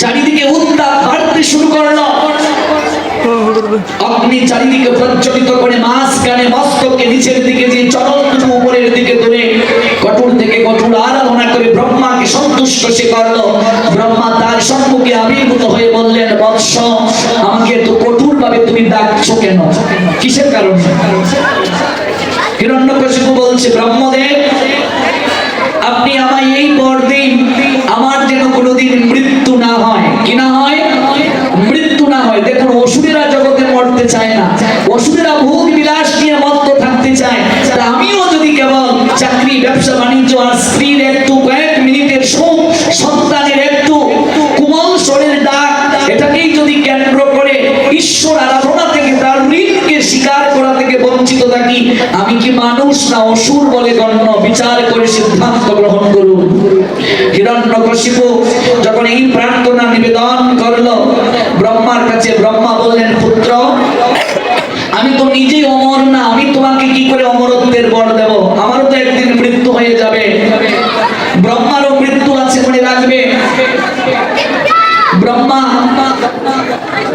চারিদিকে উত্তাপ বাড়তে শুরু করল। অগ্নি চারিদিকে প্রজ্বলিত করে মাছ কানে মস্তকে নিচের দিকে যে দুটো উপরের দিকে তুলে কঠোর থেকে কঠোর আরাধনা করে ব্রহ্মাকে সন্তুষ্ট সে করল। ব্রহ্মা তার সম্মুখে আবির্ভূত হয়ে বললেন, বৎস, আমাকে এত কঠোর ভাবে তুমি ডাকছো কেন? কিসের কারণে? হিরণ্যকশিপু বলছে, ব্রহ্মদেব আপনি আমায় এই পর দিন আমার যেন কোনোদিন মৃত্যু না হয়। কি না হয়? মৃত্যু না হয়। দেখুন অসুরেরা জগতে মরতে চায় না। অসুরেরা ভোগ বিলাস নিয়ে মত্ত থাকতে চায়। আমিও যদি কেবল চাকরি, ব্যবসা, বাণিজ্য আর স্ত্রীর একটু আমি কি মানুষ না অসুর বলে গণ্য? বিচার করে সিদ্ধান্ত গ্রহণ করুন। হিরণ্যকশিপু যখন এই প্রার্থনা নিবেদন করল, ব্রহ্মার কাছে ব্রহ্মা বললেন, পুত্র, আমি তো নিজেই অমর না, আমি তোমাকে কি করে অমরত্বের বর দেব? আমারও তো একদিন মৃত্যু হয়ে যাবে। ব্রহ্মারও মৃত্যু আছে মনে রাখবে। ব্রহ্মা,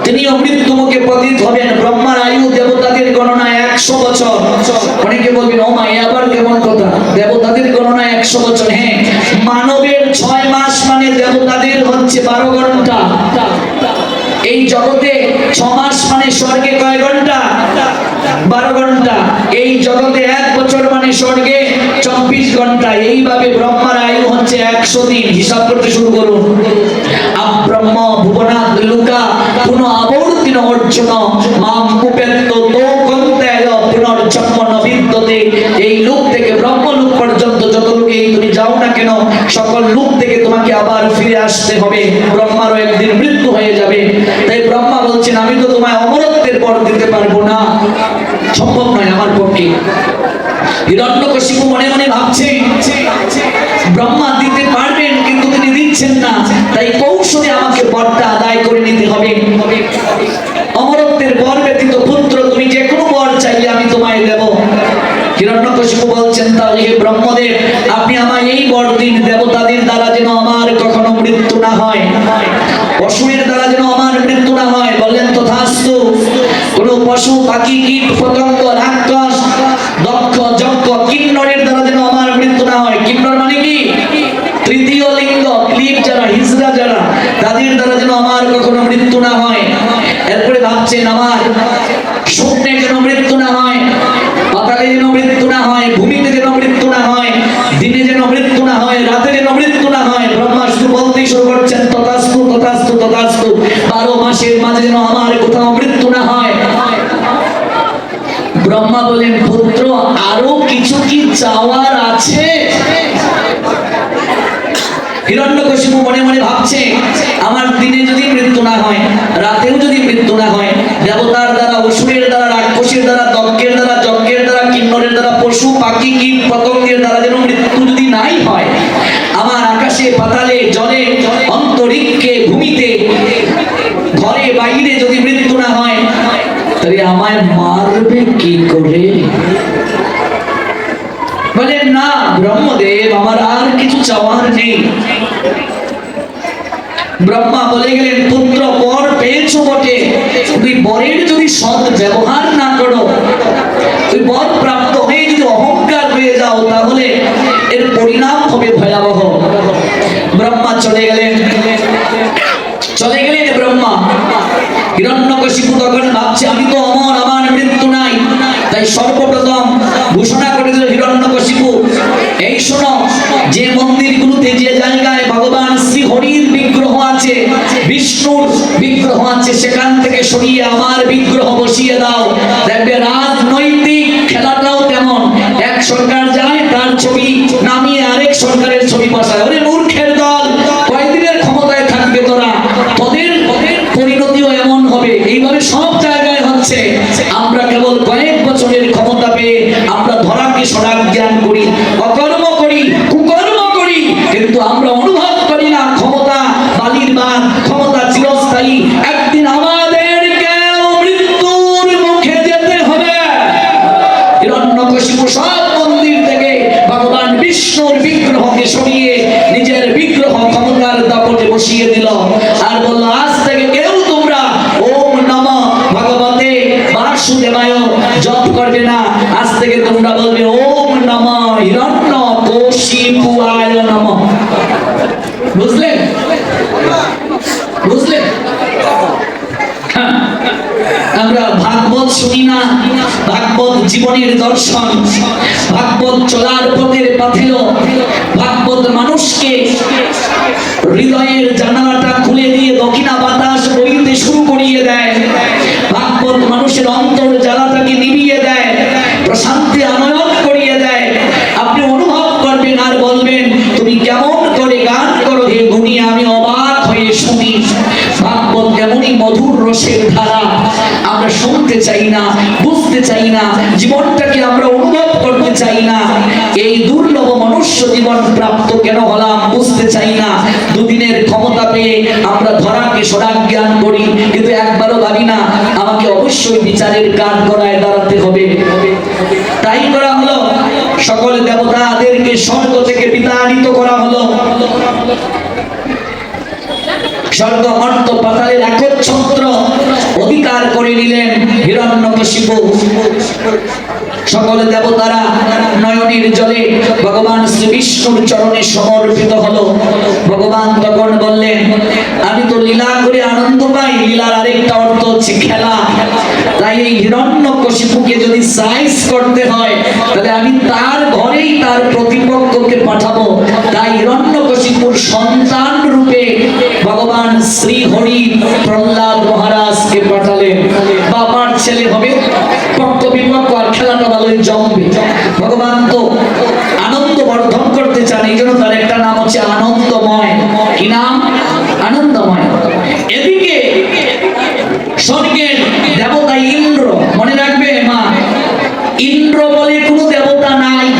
তিনিও মৃত্যু মুখে পতিত হবেন। ব্রহ্মার আয়ু দেবতাদের গণনায় একশো বছর। অনেকে বলবেন, ও মা আবার কেমন কথা? দেবতাদের গণনায় একশো বছর হ্যাঁ। মানবের ছয় মাস মানে দেবতাদের হচ্ছে বারো ঘণ্টা। এই জগতে ছ মাস মানে স্বর্গে কয় ঘণ্টা? বারো ঘণ্টা। এই জগতে এক বছর মানে স্বর্গে চব্বিশ ঘণ্টা। এইভাবে ব্রহ্মার আয়ু হচ্ছে একশো দিন। হিসাব করতে শুরু করুন। ব্রহ্ম, ভুবনাথ, লুকা, পুনঃ আবর্তিন অর্জুন মাম কুপেত্ত পুনর্জন্ম নবিদ্যতে এই লোক থেকে ব্রহ্মলোক পর্যন্ত যত লোকে তুমি যাও না কেন, সকল লোক থেকে তোমাকে আবার ফিরে আসতে হবে। ব্রহ্মারও একদিন মৃত্যু হয়ে যাবে। তাই ব্রহ্মা বলছেন, আমি তো তোমায় অমরত্বের পর দিতে পারব না। সম্ভব নয় আমার পক্ষে। হিরণ্যকশিপু মনে মনে ভাবছে, ব্রহ্মা দিতে পারবেন, কিন্তু তিনি দিচ্ছেন না। তাই কৌশলে আমাকে বরটা আদায় করে নিতে হবে। অমরত্বের বর ব্যতীত পুত্র তুমি যে কোনো বর চাইলে আমি তোমায় দেব বলছেন তাহলে ব্রহ্মদেব, আপনি আমায় এই বর দিন দেবতাদের দ্বারা যেন আমার কখনো মৃত্যু না হয়। দ্বারা যেন আমার মৃত্যু হয়। বললেন তথাস্তু, কোন পশু, পাখি, কীট, পতঙ্গ, রাক্ষস দক্ষ যজ্ঞ কিন্নরের দ্বারা যেন আমার মৃত্যু না হয় কিন্নর মানে কি তৃতীয় লিঙ্গ ক্লিপ যারা হিজড়া যারা তাদের দ্বারা যেন আমার কখনো মৃত্যু না হয় এরপরে ভাবছেন আমার স্বপ্নে যেন মৃত্যু না হয় পাতালে যেন মৃত্যু না হয় ভূমিতে যেন মৃত্যু না হয় দিনে যেন মৃত্যু না হয় রাতে যেন মৃত্যু না হয় ব্রহ্মা শুধু বলতেই শুরু করছেন তথাস্তু তথাস্তু তথাস্তু বারো মাসের মাঝে যেন আমার কোথাও মৃত্যু না হয় ব্রহ্মা বলেন পুত্র আরও কিছু কি চাওয়ার আছে হিরণ্যকশিপু মনে মনে ভাবছে আমার দিনে যদি মৃত্যু না হয় রাতেও যদি মৃত্যু না হয় দেবতার দ্বারা অসুরের দ্বারা রাক্ষসের দ্বারা দক্ষের দ্বারা যজ্ঞের দ্বারা কিন্নরের দ্বারা পশু পাখি কীট পতঙ্গের দ্বারা যেন মৃত্যু যদি নাই হয় আমার আকাশে পাতালে জলে অন্তরিক্ষে ভূমিতে ঘরে বাইরে যদি মৃত্যু না হয় তাহলে আমায় মারবে কি করে? বলেন, না, ব্রহ্মদেব, আমার আর কিছু চাওয়ার নেই। ব্রহ্মা বলে গেলেন, পুত্র বর পেয়েছ বটে। তুই বরের যদি সৎ ব্যবহার না করো তুই বর প্রাপ্ত হয়ে যদি অহংকার হয়ে যাও, তাহলে এর পরিণাম হবে ভয়াবহ। ব্রহ্মা চলে গেলেন। হিরণ্যকশিপু তখন ভাবছে, আমি তো অমর, আমার মৃত্যু নাই। তাই সর্বপ্রথম ঘোষণা করে দিল হিরণ্যকশিপু এই শোনো, যে মন্দিরগুলোতে যে জায়গায় ভগবান শ্রী হরির বিগ্রহ আছে, বিষ্ণুর বিগ্রহ আছে, সেখান থেকে সরিয়ে আমার বিগ্রহ বসিয়ে দাও। দেখবে রাজনৈতিক ভাগবত জীবনের দর্শন, ভাগবত চলার পথের পাথেও ভাগবত মানুষকে হৃদয়ের জানালাটা খুলে দিয়ে দক্ষিণা বাতাস বইতে শুরু করিয়ে দেয়। ভাগবত মানুষের অন্তর জ্বালাটাকে নিভিয়ে দেয়, প্রশান্তি আনয়ন করিয়ে দেয়। আপনি অনুভব করবেন আর বলবেন, তুমি কেমন করে গান করো হে গুণী, আমি অবাক হয়ে শুনি। ভাগবত এমনই মধুর রসের ধারা, আমরা শুনতে চাই না। বুঝতে চাই না, জীবনটাকে আমরা অনুভব করতে চাই না। এই দুর্লভ মনুষ্য জীবন প্রাপ্ত কেন হলাম বুঝতে চাই না। দুদিনের ক্ষমতা পেয়ে আমরা ধরাকে সরাগ জ্ঞান করি, কিন্তু একবারও ভাবি না, আমাকে অবশ্যই বিচারের কাঠ গড়ায় দাঁড়াতে হবে। তাই করা হলো, সকল দেবতাদেরকে স্বর্গ থেকে বিতাড়িত করা হলো। স্বর্গ মর্ত পাতালের একচ্ছত্র অধিকার করে নিলেন হিরণ্যকশিপু। সকল দেবতারা নয়নের জলে ভগবান শ্রী বিষ্ণুর চরণে সমর্পিত হলো। ভগবান তখন বললেন, আমি তো লীলা করে আনন্দ পাই, লীলার আরেকটা অর্থ হচ্ছে খেলা। তাই এই হিরণ্যকশিপুকে যদি সাইজ করতে হয়, তাহলে আমি তার ঘরেই তার প্রতিপক্ষকে পাঠাবো। তাই হিরণ্যকশিপুর সন্তান ভগবান শ্রী হরি প্রহ্লাদ মহারাজকে পাঠালেন। বাবার ছেলে হবে পক্ষ বিপক্ষ আর খেলাটা ভালোই জমবে ভগবান তো আনন্দ বর্ধন করতে চান, এই জন্য তার একটা নাম হচ্ছে আনন্দময়। কি নাম? আনন্দময়। এদিকে স্বর্গের দেবতা ইন্দ্র, মনে রাখবে মা? ইন্দ্র বলে কোনো দেবতা নাই।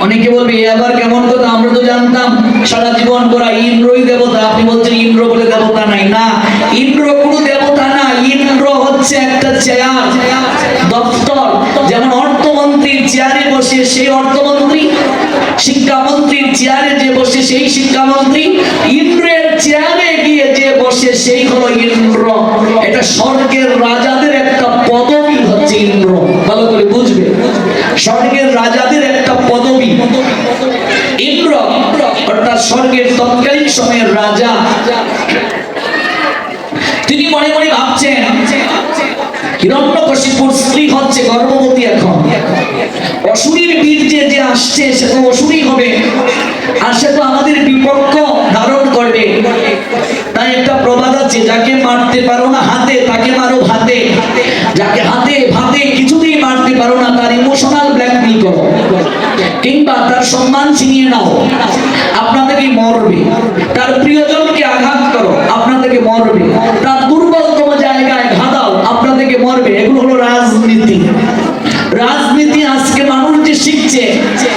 অনেকে বলবে, "এ আবার কেমন কথা? আমরা তো জানতাম, সারা জীবন করা ইন্দ্রই চেয়ারে বসে সেই অর্থমন্ত্রী, শিক্ষামন্ত্রীর চেয়ারে যে বসে সেই শিক্ষামন্ত্রী, ইন্দ্রের চেয়ারে গিয়ে যে বসে সেই হলো ইন্দ্র। এটা স্বর্গের রাজাদের একটা পদবি হচ্ছে ইন্দ্র। ভালো করে বুঝবে। স্বর্গের রাজাদের একটা পদবি। ইন্দ্র, অর্থাৎ স্বর্গের তৎকালীন সময়ের রাজা। তিনি মনে মনে ভাবছেন হিরণ্যকশিপুর স্ত্রী হচ্ছে গর্ভবতী এখন। অসুরীর বীর্যে যে আসছে, সে তো অসুরই হবে। আর সে তো আমাদের বিপক্ষ ধারণ করবে। তাই একটা প্রবাদ আছে, যাকে মারতে পারো না হাতে, তাকে মারো ভাতে। যাকে হাতে, ভাতে, কিছুতেই মারতে পারো না, তার ইমোশনাল ব্ল্যাকমেল করো। কিংবা তার সম্মান ছিনিয়ে নাও। আপনাদেরকে মরবে। তার প্রিয়জনকে আঘাত করো, আপনাদেরকে মরবে তার দুর্বলতম জায়গায় ঘাদাও আপনা থেকে মরবে এগুলো হলো রাজনীতি রাজনীতি আজকে মানুষ যে শিখছে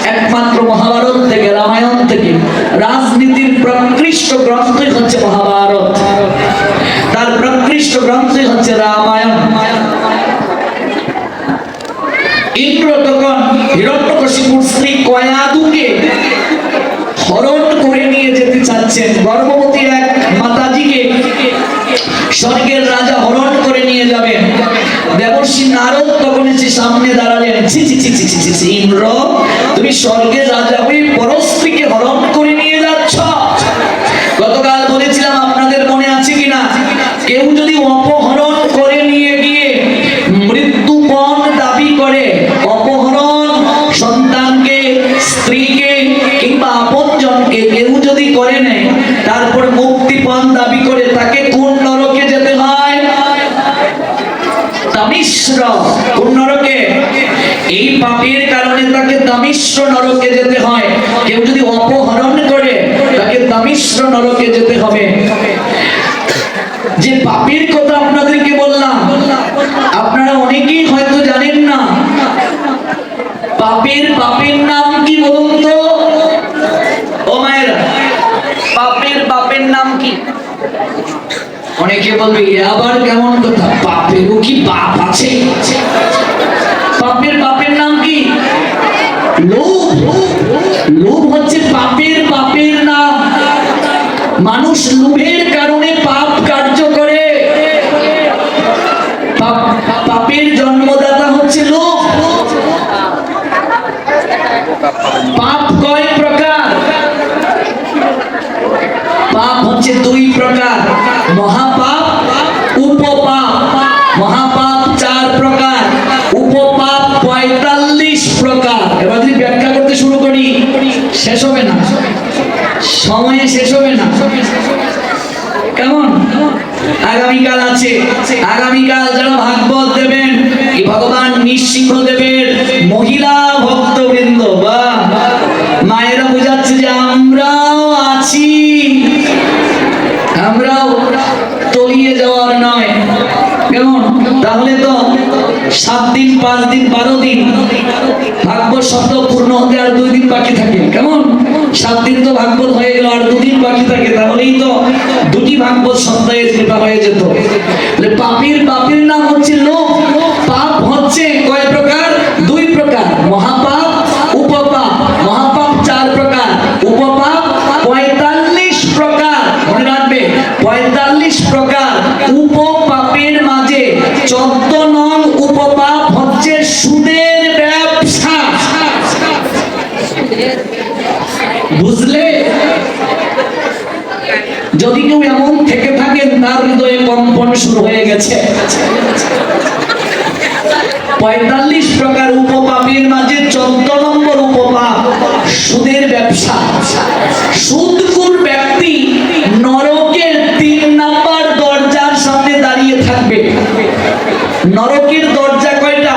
একমাত্র মহাভারত থেকে রামায়ণ থেকে রাজনীতির প্রকৃষ্ট গ্রন্থই হচ্ছে মহাভারত তার প্রকৃষ্ট গ্রন্থই হচ্ছে রামায়ণ ইন্দ্র তখন হিরণ্যকশিপুর স্ত্রী কয়াদুকে হরণ করে নিয়ে যেতে চাচ্ছেন গর্ভবতী এক মাতাজিকে স্বর্গের রাজা হরণ করে নিয়ে যাবেন। দেবর্ষী নারদ তখন এসে সামনে দাঁড়ালেন। ছি ছি ছি ছি ছি, ইন্দ্র তুমি স্বর্গের রাজা হয়ে পরস্ত্রীকে হরণ পাপের কারণে তাকে তামিশ্র নরকে যেতে হয়। কেউ যদি অপহরণ করে, তাকে তামিশ্র নরকে যেতে হবে। যে পাপের কথা আপনাদেরকে বললাম, আপনারা অনেকেই হয়তো জানেন না। পাপের পাপের নাম কি বলুন তো? ও মায়েরা, পাপের বাপের নাম কি? অনেকে বলবে আবার কেমন কথা? পাপেরও কি বাপ আছে পাপের বাপের নাম কি লোভ হচ্ছে পাপের বাপের নাম। মানুষ লোভের কারণে পাপ কার্য করে। পাপের জন্মদাতা হচ্ছে লোভ। পাপ কয় প্রকার? পাপ হচ্ছে দুই প্রকার। মহাপাপ, উপপাপ। মহাপাপ চার প্রকার। উপপাপ পঁয়তাল্লিশ প্রকার এবার যদি ব্যাখ্যা করতে শুরু করি শেষ হবে না। সময়ে শেষ হবে না। কেমন? আগামীকাল আছে। আগামীকাল যারা ভাগবত দেবেন ভগবান নৃসিংহদেবের মহিলা ভক্তবৃন্দ বা মায়েরা বোঝাচ্ছে যে আমরাও আছি। আমরাও তলিয়ে যাওয়ার নয়। কেমন? তাহলে তো সাত দিন, পাঁচ দিন, বারো দিন ভাগবত সপ্তাহ পূর্ণ হতে আর দুই দিন বাকি থাকে। কেমন? সাত দিন তো ভাগবত হয়ে গেল, আর দুদিন বাকি থাকে, তাহলেই তো দুটি ভাগবত সপ্তাহে কৃপা হয়ে যেত। পাপীর পাপীর নাম হচ্ছে লোক, পাপ হচ্ছে কয় প্রকার? দুই প্রকার, মহাপাপ, উপপাপ। মহাপাপ চার প্রকার, উপপাপ পঁয়তাল্লিশ প্রকার। মনে রাখবে, পঁয়তাল্লিশ প্রকার, উপপাপের মাঝে চোদ্দ বুঝলে? যদি কেউ এমন থেকে থাকেন, তার হৃদয়ে কম্পন শুরু হয়ে গেছে। পঁয়তাল্লিশ প্রকার উপপাপের মাঝে চোদ্দ নম্বর উপপাপ, সুদের ব্যবসা। সুদকুর ব্যক্তি নরকের তিন নাম্বার দরজার সামনে দাঁড়িয়ে থাকবে। নরকের দরজা কয়টা?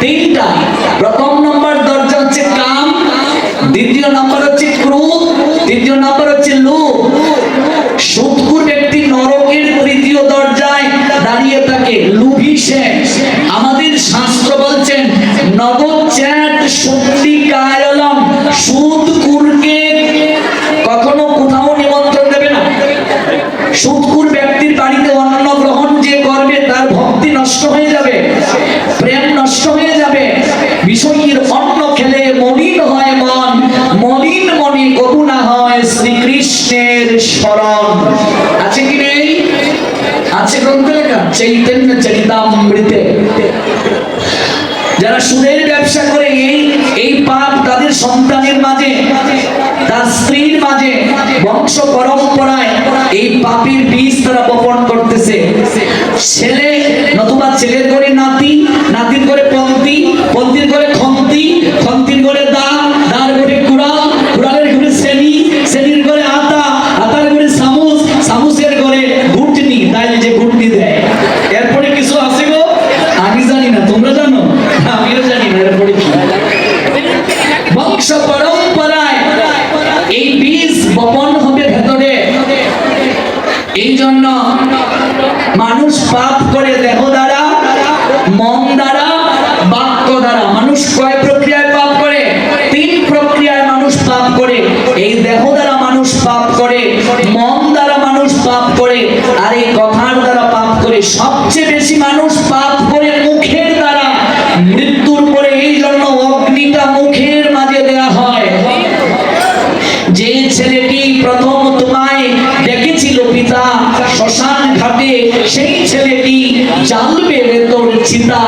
তিনটা। প্রথম নম্বর দরজা হচ্ছে কাম দ্বিতীয় নম্বর তারা বপন করতেছে। ছেলে নতুবা ছেলের করে নাতি নাতির করে এই দেহ দ্বারা মানুষ পাপ করে, মন দ্বারা মানুষ পাপ করে, আর এই কথার দ্বারা পাপ করে, সবচেয়ে বেশি মানুষ পাপ করে মুখের দ্বারা। মৃত্যুর পরে এই জন্য অগ্নিটা মুখের মাঝে দেয়া হয়। যে ছেলেটি প্রথম তোমায় দেখেছিল পিতা শ্মশান ঘাটে সেই ছেলেটি জানবে তোর চিতা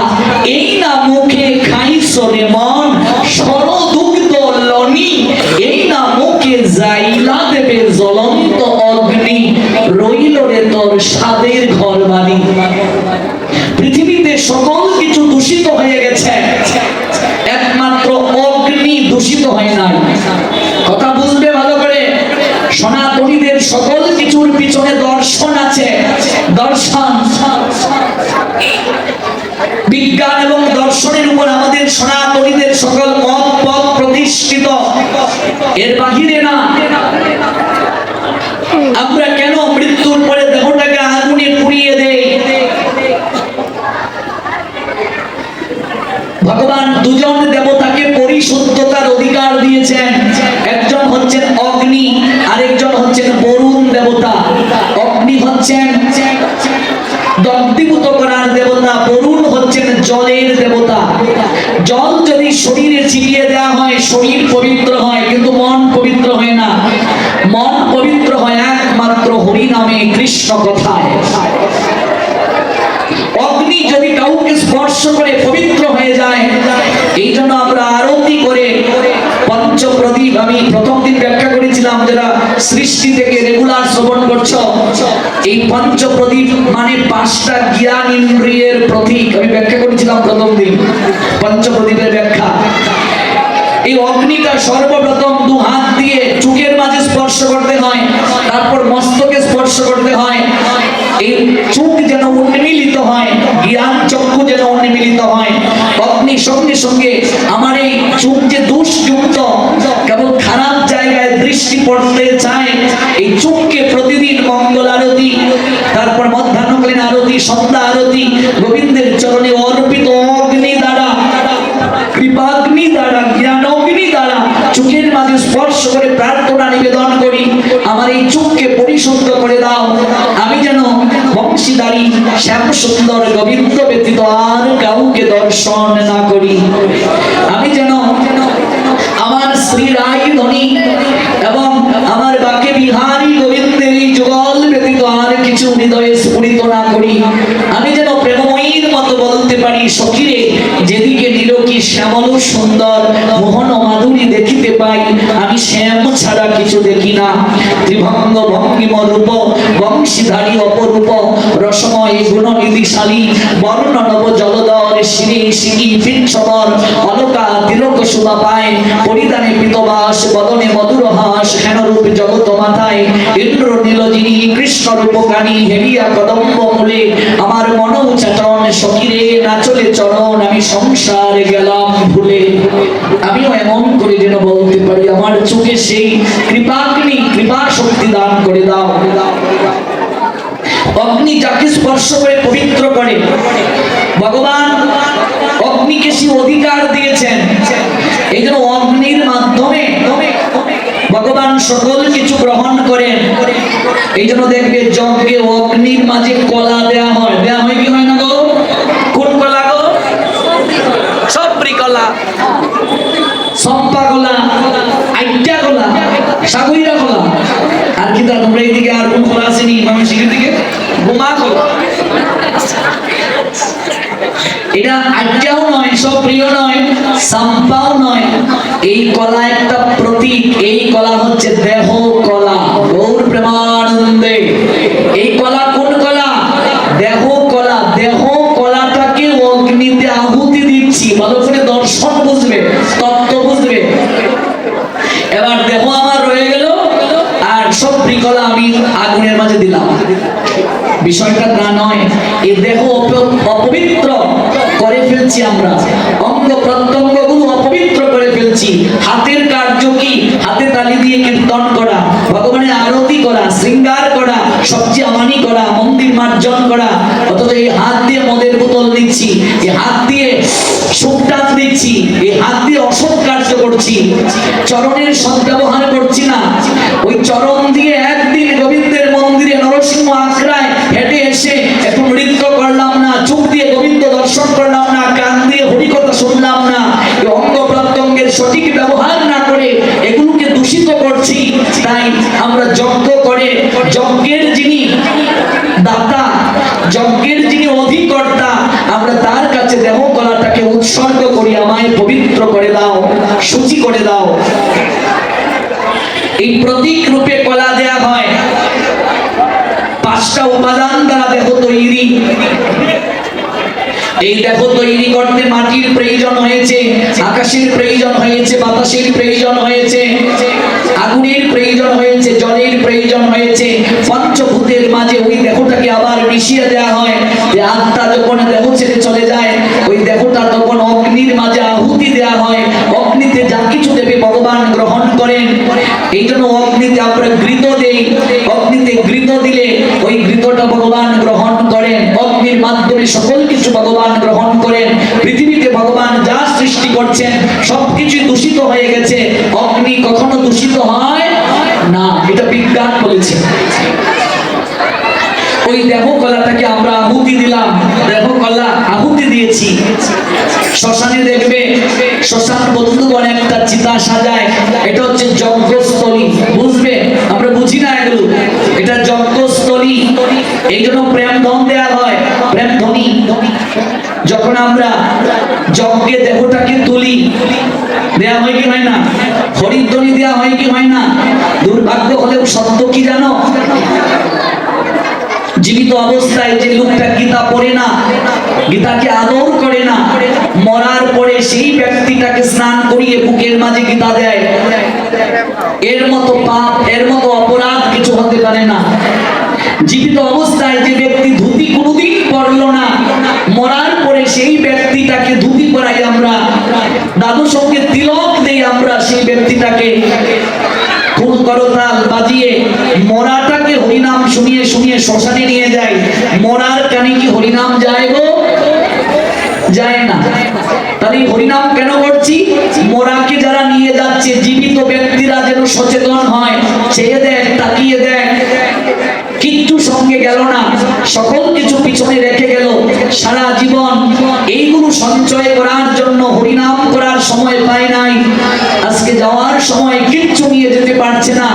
রইল রে স্বাদের ঘর বাড়ি পৃথিবীতে সকল কিছু দূষিত হয়ে গেছে। একমাত্র অগ্নি দূষিত হয় নাই। কথা বুঝবে ভালো করে? সনাতনীদের সকল কিছুর পিছনে দর্শন আছে। দর্শন। বিজ্ঞান এবং দর্শনের উপর আমাদের সনাতনীদের সকল মত পথ প্রতিষ্ঠিত। এর বাহিরে না হচ্ছেন দগ্ধীভূত করার দেবতা, বরুণ হচ্ছেন জলের দেবতা। জল যদি শরীরে ছিটিয়ে দেওয়া হয়, শরীর পবিত্র হয়, কিন্তু মন পবিত্র হয় না। মন পবিত্র হয় এক নয় কৃষ্ণ কথায়। অগ্নি যদি কাউকে স্পর্শ করে পবিত্র হয়ে যায়, এই জন্য আমরা আরতি করে পঞ্চপ্রদীপ আমি প্রথম শ্রবণ করছ? এই পঞ্চপ্রদীপ মানে পাঁচটা জ্ঞান ইন্দ্রিয়ের প্রতীক। আমি ব্যাখ্যা করেছিলাম প্রথম দিন। পঞ্চপ্রদীপের ব্যাখ্যা। এই অগ্নিটা সর্বপ্রথম দু হাত দিয়ে চুকের মাঝে স্পর্শ করতে হয়, তারপর মস্তকে স্পর্শ করতে হয়। এই চোখ যেন উন্মিলিত হয়, জ্ঞান চক্ষু যেন উন্মিলিত হয়। অগ্নি সঙ্গে সঙ্গে আমার এই চোখ যে দোষযুক্ত পড়তে চায়, এই চোখকে প্রতিদিন মঙ্গল আরতি, তারপর মধ্যাহ্নকালীন আরতি, সন্ধ্যা আরতি, গোবিন্দের চরণে অর্পিত অগ্নি দ্বারা, কৃপাগ্নি দ্বারা, জ্ঞানগ্নি দ্বারা চোখের মাঝে স্পর্শ করে প্রার্থনা নিবেদন করি, আমার এই চোখকে পরিশুদ্ধ করে দাও, আমি যেন বংশীদারি শ্যাম সুন্দর গোবিন্দ ব্যতীত আর কাউকে দর্শন না করি। আমি যেন আমার শ্রী রায় ধনী এবং আমার বাকে বিহারী গোবিন্দের এই যুগল ব্যতীত আর কিছু হৃদয়ে স্ফুরিত না করি আমি যেন প্রেমময়ীর মতো বলতে পারি সখিরে যেদিকে নিরকি শ্যামল সুন্দর, মোহন মাধুরী দেখিতে পাই। আমি শ্যাম ছাড়া কিছু দেখি না। ত্রিভঙ্গ ভঙ্গিম রূপ, বংশীধারী অপরূপ, রসময় গুণ নিধিশালী বর্ণ নব জলদর শিরে শিকি অলকা তিলক শোভা পায়, পরিধানে পিতবাস, বদনে মধুর হাস হেন জগত মাথায়, ইন্দ্র নীলজিনী, কৃষ্ণ রূপকানী হেলিয়া কদম্ব মূলে, আমার মন উচাটন সকিরে নাচলে চরণ, আমি সংসার গেলাম ভুলে। আমিও এমন করে যেন বলতে পারি, আমার চোখে সেই কৃপাগ্নি, কৃপা শক্তি দান করে দাও। অগ্নি যাকে স্পর্শ করে পবিত্র করে। ভগবান অগ্নিকে সে অধিকার দিয়েছেন। এই জন্য অগ্নির মাধ্যমে ভগবান সকল কিছু গ্রহণ করেন। এই জন্য দেখবে যজ্ঞে অগ্নির মাঝে কলা দেয়া হয়। দেয়া হয় কি হয় না গো? কোন কলা গো? সবরি কলা। সম্পা কলা, আইটা কলা সাগুইরা কলা। আর কি তোমরা এইদিকে আর কোন কলা আসেনি ময়মনসিংহের দিকে বোমা কলা এটা আজ্ঞাও নয়, সব প্রিয় নয়, সাম্পাও নয়। এই কলা একটা প্রতীক, এই কলা হচ্ছে দেহ কলা, গৌর প্রেমানন্দে। এই কলা কোন কলা? দেহ কলা, দেহ কলাটাকে অগ্নিতে আহুতি দিচ্ছি। ভালো করে দর্শন বুঝবে, তত্ত্ব বুঝবে। এবার দেহ আমার রয়ে গেল, আর সব প্রিকলা আমি আগুনের মাঝে দিলাম। বিষয়টা তা নয়, এ দেহ অপ- অপবিত্র ফেলছি আমরা। অঙ্গ প্রত্যঙ্গগুলো অপবিত্র করে ফেলছি। হাতের কার্য কি? হাতে তালি দিয়ে কীর্তন করা, ভগবানের আরতি করা, শৃঙ্গার করা, সবচেয়ে আমানি করা, মন্দির মার্জন করা। অথচ এই হাত দিয়ে মদের বোতল দিচ্ছি, এই হাত দিয়ে সুপটান দিচ্ছি, এই হাত দিয়ে অসৎ কার্য করছি। চরণের সদ্ব্যবহার করছি না। ওই চরণ দিয়ে একদিন গোবিন্দের মন্দিরে নরসিংহ আখড়ায় হেঁটে এসে একটু নৃত্য করলাম না চোখ দিয়ে গোবিন্দ দর্শন করলাম না কান দিয়ে হরিকথা শুনলাম না এই অঙ্গ প্রত্যঙ্গের সঠিক ব্যবহার না করে এগুলোকে দূষিত করছি তাই আমরা যজ্ঞ করে যজ্ঞের যিনি দাতা যজ্ঞের যিনি অধিকর্তা আমরা তার কাছে দেহ কলাটাকে উৎসর্গ করি, আমায় পবিত্র করে দাও সূচি করে দাও। এই প্রতীক রূপে কলা দেয়া হয়। পাঁচটা উপাদান দ্বারা দেহ তৈরি। এই দেহ তৈরি করতে মাটির প্রয়োজন হয়েছে, আকাশের প্রয়োজন হয়েছে, বাতাসের প্রয়োজন হয়েছে, আগুনের প্রয়োজন হয়েছে, জলের প্রয়োজন হয়েছে, পঞ্চভূতের মাঝে ওই দেহটাকে আবার মিশিয়ে দেওয়া হয়। যে আত্মা যখন দেহ ছেড়ে চলে যায়, ওই দেহটা তখন এই জন্য অগ্নিতে আমরা ঘৃত দেই, অগ্নিতে ঘৃত দিলে ওই ঘৃতটা ভগবান গ্রহণ করেন। অগ্নির মাধ্যমে সকল কিছু ভগবান গ্রহণ করেন। পৃথিবীতে ভগবান যা সৃষ্টি করছেন সবকিছু দূষিত হয়ে গেছে। অগ্নি কখনো দূষিত হয় না। এটা বিজ্ঞান বলেছে। ওই দেহ কলাটাকে আমরা আহুতি দিলাম। দেহ কলা আহুতি দিয়েছি। শ্মশানে দেখবে, শ্মশান বন্ধুগণ একটা চিতা সাজায়। এটা হচ্ছে যজ্ঞস্থলী, বুঝবে? আমরা বুঝি না এগুলো। এটা যজ্ঞস্থলী। এই জন্য প্রেম ধন দেওয়া হয়। প্রেম ধ্বনি যখন আমরা যজ্ঞে দেহটাকে তুলি, দেয়া হয় কি হয় না? হরিধ্বনি দেয়া হয় কি হয় না? দুর্ভাগ্য হলেও সত্য কি জানো? জীবিত অবস্থায় যে লোকটা গীতা পড়ে না, গীতাকে আদর করে না, মরার পরে সেই ব্যক্তিটাকে স্নান করিয়ে বুকের মাঝে গীতা দেয়। এর মতো পাপ, এর মতো অপরাধ কিছু হতে পারে না। জীবিত অবস্থায় যে ব্যক্তি ধুতি কোনোদিন পরলো না, মরার পরে সেই ব্যক্তিটাকে ধুতি পরাই আমরা দাদু সঙ্গে তিলক দেই আমরা সেই ব্যক্তিটাকে। ফুল করতাল বাজিয়ে, মরাটাকে হরিনাম শুনিয়ে শুনিয়ে শ্মশানে নিয়ে যায়। মরার কানে কি হরিনাম যায় গো? যায় না। তাহলে হরিনাম কেন করছি? মোরাকে যারা নিয়ে যাচ্ছে, জীবিত ব্যক্তিরা যেন সচেতন হয় চেয়ে দেখ, তাকিয়ে দেখ। কিচ্ছু সঙ্গে গেল না। সকল কিছু পিছনে রেখে গেল। সারা জীবন এইগুলো সঞ্চয় করার জন্য হরিনাম করার সময় পায় নাই আজকে যাওয়ার সময় কিচ্ছু নিয়ে যেতে পারছে না।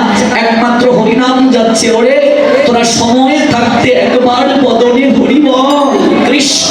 একমাত্র হরিনাম যাচ্ছে, ওরে তোরা সময় থাকতে একবার বদনে হরিব কৃষ্ণ